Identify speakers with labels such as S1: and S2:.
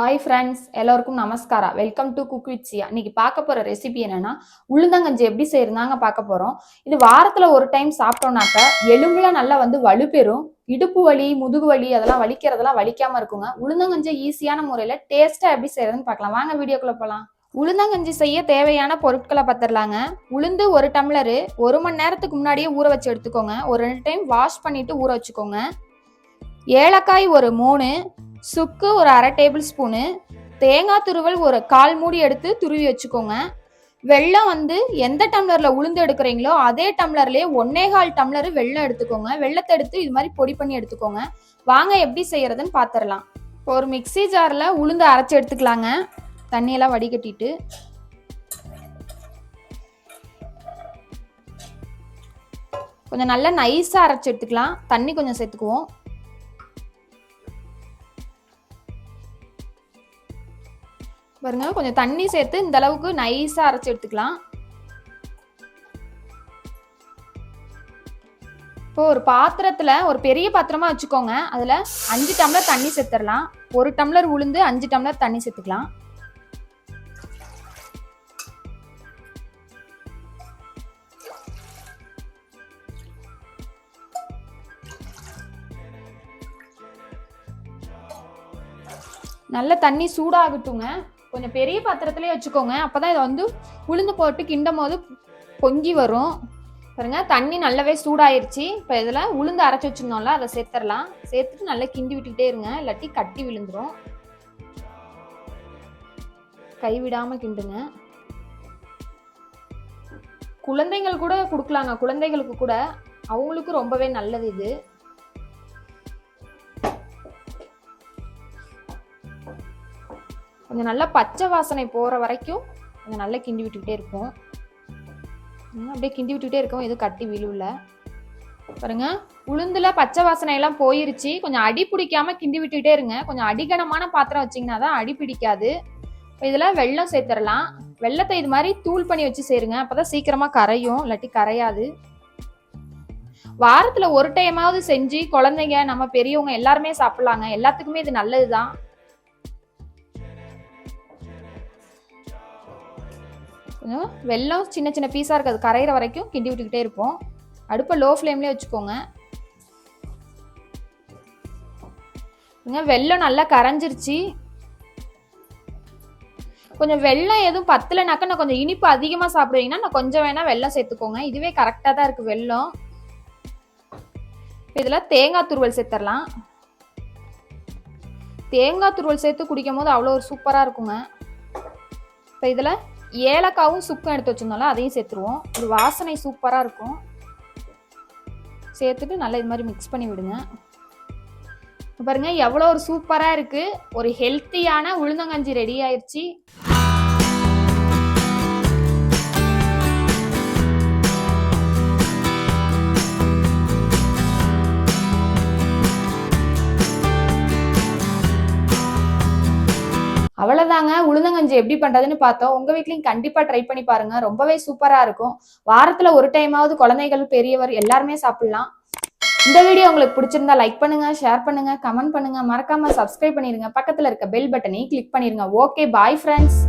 S1: Hi friends எல்லோருக்கும் நமஸ்காரா. Welcome to cook with Siya இன்னைக்கு பார்க்க போகிற ரெசிபி என்னன்னா உளுந்தங்கஞ்சி எப்படி செய்யறதாங்க பார்க்க போகிறோம் இது வாரத்தில் ஒரு டைம் சாப்பிட்டோம்னாக்க எலும்புல நல்லா வந்து வலுப்பெறும் இடுப்பு வலி முதுகு வலி அதெல்லாம் வலிக்கிறதெல்லாம் வலிக்காம இருக்குங்க. உளுந்தங்கஞ்சி ஈஸியான முறையில் டேஸ்ட்டாக எப்படி செய்யறதுன்னு பார்க்கலாம். வாங்க வீடியோக்குள்ளே போகலாம் உளுந்தங்கஞ்சி செய்ய தேவையான பொருட்களை பத்திரலாங்க உளுந்து ஒரு டம்ளரு ஒரு மணி நேரத்துக்கு முன்னாடியே ஊற வச்சு எடுத்துக்கோங்க. ஒரு ரெண்டு டைம் வாஷ் பண்ணிட்டு ஊற வச்சுக்கோங்க. ஏலக்காய் ஒரு மூணு சுக்கு ஒரு அரை டேபிள் ஸ்பூனு தேங்காய் துருவல் ஒரு கால் மூடி எடுத்து துருவி வச்சுக்கோங்க. வெள்ளம் வந்து எந்த டம்ளரில் உளுந்து எடுக்கிறீங்களோ அதே டம்ளர்லேயே ஒன்னே கால் டம்ளர் வெள்ளம் எடுத்துக்கோங்க. வெள்ளத்தை எடுத்து இது மாதிரி பொடி பண்ணி எடுத்துக்கோங்க. வாங்க எப்படி செய்யறதுன்னு பார்த்துடலாம் இப்போ ஒரு மிக்ஸி ஜாரில் உளுந்து அரைச்சி எடுத்துக்கலாங்க. தண்ணியெல்லாம் வடிகட்டிட்டு. கொஞ்சம் நல்லா நைஸாக அரைச்சி எடுத்துக்கலாம். தண்ணி கொஞ்சம் சேர்த்துக்குவோம். பாருங்க கொஞ்சம் தண்ணி சேர்த்து இந்த அளவுக்கு நைஸாக அரைச்சி எடுத்துக்கலாம். இப்போ ஒரு பாத்திரத்தில் ஒரு பெரிய பாத்திரமா வச்சுக்கோங்க. அதில் அஞ்சு டம்ளர் தண்ணி சேர்த்துடலாம். ஒரு டம்ளர் உளுந்து அஞ்சு டம்ளர் தண்ணி சேர்த்துக்கலாம். நல்ல தண்ணி சூடாகட்டுங்க. கொஞ்சம் பெரிய பாத்திரத்திலே வச்சுக்கோங்க. அப்பதான் இதை வந்து உளுந்து போட்டு கிண்டும் போது பொங்கி வரும். பாருங்க தண்ணி நல்லாவே சூடாயிருச்சு. இப்போ இதில் உளுந்து அரைச்சி வச்சிருந்தோம்ல அதை சேர்த்துடலாம். சேர்த்துட்டு நல்லா கிண்டி விட்டுக்கிட்டே இருங்க. இல்லாட்டி கட்டி விழுந்துரும். கைவிடாமல் கிண்டுங்க. குழந்தைகள் கூட கொடுக்கலாங்க. குழந்தைகளுக்கு கூட. அவங்களுக்கு ரொம்பவே நல்லது இது. கொஞ்சம் நல்லா பச்சை வாசனை போகிற வரைக்கும் கொஞ்சம் நல்லா கிண்டி விட்டுக்கிட்டே இருப்போம் அப்படியே கிண்டி விட்டுக்கிட்டே இருக்கோம் எதுவும் கட்டி விழுவில். பாருங்க உளுந்துல பச்சை வாசனை எல்லாம் போயிருச்சு. கொஞ்சம் அடி பிடிக்காம கிண்டி விட்டுக்கிட்டே இருங்க. கொஞ்சம் அடிகனமான பாத்திரம் வச்சிங்கன்னா தான் அடி பிடிக்காது. இதில் வெல்லம் சேர்த்துடலாம். வெள்ளத்தை இது மாதிரி தூள் பண்ணி வச்சு சேருங்க. அப்பதான் சீக்கிரமாக கரையும். இல்லாட்டி கரையாது. வாரத்தில் ஒரு டைமாவது செஞ்சு குழந்தைங்க நம்ம பெரியவங்க எல்லாருமே சாப்பிட்லாங்க. எல்லாத்துக்குமே இது நல்லது தான் கொஞ்சம் வெல்லம் சின்ன சின்ன பீஸாக இருக்குது கரையிற வரைக்கும் கிண்டி விட்டுக்கிட்டே இருப்போம். அடுப்பை லோ ஃப்ளேம்லேயே வச்சுக்கோங்க. வெள்ளம் வெல்லம் நல்லா கரைஞ்சிருச்சு. கொஞ்சம் வெள்ளம் எதுவும் பத்தலைனாக்கா நான் கொஞ்சம் இனிப்பு அதிகமாக சாப்பிடுவீங்கன்னா நான் கொஞ்சம் வேணால் வெல்லம் சேர்த்துக்கோங்க. இதுவே கரெக்டாக தான் இருக்குது வெல்லம் இதில் தேங்காய் துருவல் சேர்த்துடலாம் தேங்காய் துருவல் சேர்த்து குடிக்கும் போது அவ்வளோ ஒரு சூப்பராக இருக்குங்க. இப்போ இதில் ஏலக்காவும் சுக்கும் எடுத்து வச்சுருந்தோம்ல அதையும் சேர்த்துருவோம். ஒரு வாசனை சூப்பராக இருக்கும். சேர்த்துட்டு நல்லா இது மாதிரி மிக்ஸ் பண்ணி விடுங்க. பாருங்கள் பாருங்க எவ்வளோ ஒரு சூப்பராக இருக்குது ஒரு ஹெல்த்தியான உளுந்தங்கஞ்சி ரெடி ஆயிடுச்சு அவ்வளோதாங்க உளுந்தங்கஞ்சி எப்படி பண்ணுறதுன்னு பார்த்தோம். உங்கள் வீட்லையும் கண்டிப்பாக ட்ரை பண்ணி பாருங்க. ரொம்பவே சூப்பராக இருக்கும். வாரத்தில் ஒரு டைமாவது குழந்தைகள் பெரியவர் எல்லாருமே சாப்பிட்லாம். இந்த வீடியோ உங்களுக்கு பிடிச்சிருந்தா லைக் பண்ணுங்க ஷேர் பண்ணுங்க கமெண்ட் பண்ணுங்க. மறக்காம சப்ஸ்கிரைப் பண்ணிருங்க. பக்கத்தில் இருக்க பெல் பட்டனை கிளிக் பண்ணிருங்க. Okay bye friends